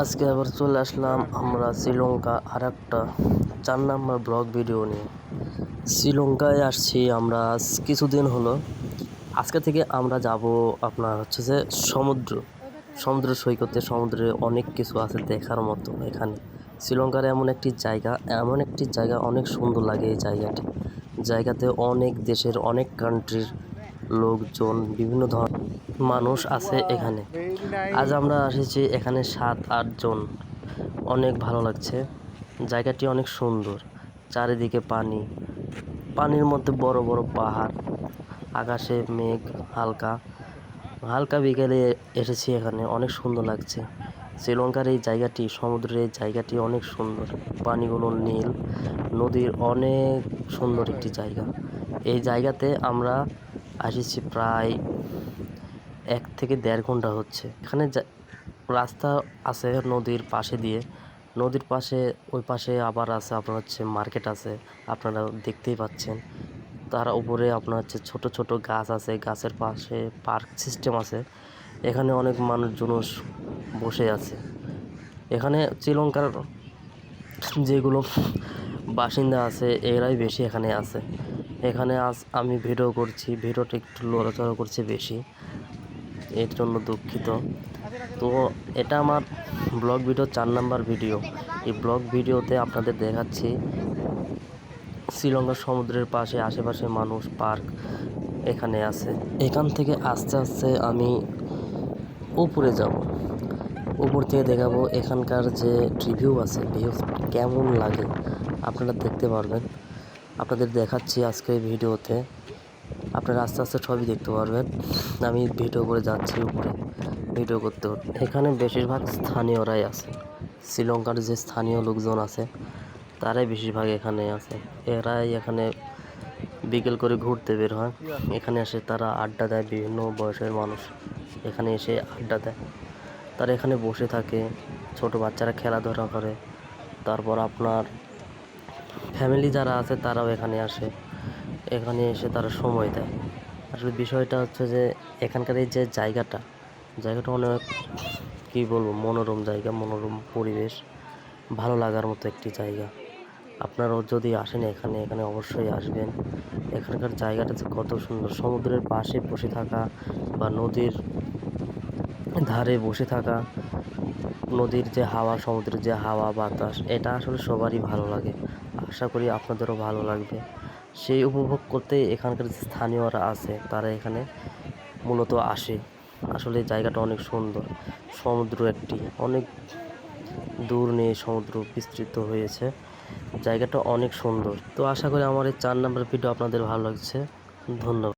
আজকে আবার চলে আসলাম আমরা শ্রীলঙ্কা আর একটা চার নাম্বার ব্লগ ভিডিও নিয়ে। শ্রীলঙ্কায় আসছি আমরা কিছুদিন হলো। আজকে থেকে আমরা যাব আপনার হচ্ছে যে সমুদ্র। সমুদ্র সৈকতে, সমুদ্রে অনেক কিছু আছে দেখার মতো এখানে। শ্রীলঙ্কার এমন একটি জায়গা, এমন একটি জায়গা অনেক সুন্দর লাগে এই জায়গাটি। জায়গাতে অনেক দেশের, অনেক কান্ট্রির লোকজন, বিভিন্ন ধরনের মানুষ আছে এখানে। আজ আমরা এসেছি এখানে সাত, আট জন। অনেক ভালো লাগছে। জায়গাটি অনেক সুন্দর। চারিদিকে পানি। পানির মধ্যে বড় বড় পাহাড়। আকাশে মেঘ, হালকা। হালকা বিকেলে এসেছি এখানে। অনেক সুন্দর লাগছে। শ্রীলঙ্কার এই জায়গাটি, সমুদ্রের এই জায়গাটি অনেক সুন্দর। পানিগুলো নীল। নদীর অনেক সুন্দর একটি জায়গা। এই জায়গাতে আমরা এসেছি প্রায় এক থেকে দেড় ঘণ্টা হচ্ছে। এখানে রাস্তা আছে নদীর পাশে দিয়ে। নদীর পাশে, ওই পাশে আবার আছে আপনার হচ্ছে মার্কেট আছে, আপনারা দেখতেই পাচ্ছেন। তার উপরে আপনার হচ্ছে ছোট ছোট গাছ আছে, গাছের পাশে পার্ক সিস্টেম আছে। এখানে অনেক মানুষজন বসে আছে। এখানে শ্রীলঙ্কার যেগুলো বাসিন্দা আছে, এরাই বেশি এখানে আছে। এখানে আজ আমি ভিডিও করছি ভিডিওটা একটু লড়াচড়া করছে বেশি। এর জন্য দুঃখিত। তো এটা আমার ব্লগ ভিডিও, চার নাম্বার ভিডিও। এই ব্লগ ভিডিওতে আপনাদের দেখাচ্ছি শ্রীলঙ্কার সমুদ্রের পাশে আশেপাশে মানুষ পার্ক এখানে আছে। এখান থেকে আস্তে আস্তে আমি উপরে যাব। উপর থেকে দেখাবো এখানকার যে রিভিউ আছে ভিউ কেমন লাগে, আপনারা দেখতে পারবেন। আপনাদের দেখাচ্ছি আজকে এই ভিডিওতে। আপনারা আস্তে আস্তে সবই দেখতে পারবেন। আমি ভিডিও করে যাচ্ছি উপরে। ভিডিও করতে এখানে বেশিরভাগ স্থানীয়রাই আছে। শ্রীলঙ্কার যে স্থানীয় লোকজন আছে, তারাই বেশিরভাগ এখানে আছে। এরাই এখানে বিকেল করে ঘুরতে বের হয়। এখানে এসে তারা আড্ডা দেয়, বিভিন্ন বয়সের মানুষ এখানে এসে আড্ডা দেয়। তারা এখানে বসে থাকে, ছোট বাচ্চারা খেলাধুলা করে। তারপর আপনার ফ্যামিলি যারা আছে, তারাও এখানে আসে। এখানে এসে তারা সময় দেয়। আসলে বিষয়টা হচ্ছে যে, এখানকার এই যে জায়গাটা জায়গাটা অনেক কী বলব, মনোরম জায়গা, মনোরম পরিবেশ, ভালো লাগার মতো একটি জায়গা। আপনারাও যদি আসেন এখানে এখানে অবশ্যই আসবেন। এখানকার জায়গাটা যে কত সুন্দর, সমুদ্রের পাশে বসে থাকা বা নদীর ধারে বসে থাকা, নদীর যে হাওয়া, সমুদ্রের যে হাওয়া, বাতাস, এটা আসলে সবারই ভালো লাগে। আশা করি আপনাদেরও ভালো লাগবে। সেই উপভোগ করতে এখানকার স্থানীয়রা আছে, তারা এখানে মূলত আসে। আসলে জায়গাটা অনেক সুন্দর। সমুদ্র একটি, অনেক দূর নিয়ে সমুদ্র বিস্তৃত হয়েছে। জায়গাটা অনেক সুন্দর। তো আশা করি আমার এই চার নাম্বার ভিডিও আপনাদের ভালো লাগছে। ধন্যবাদ।